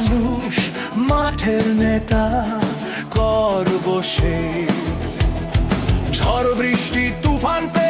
মানুষ মাঠের নেতা করব সে ঝড় বৃষ্টি তুফান পে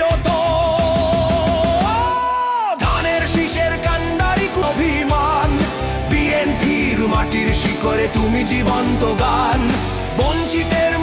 কাছে প্রিয় ধানের শীষের কান্ডারি অভিমান। বিএনপির মাটির শিকরে তুমি জীবন্ত গান। বঞ্চিতের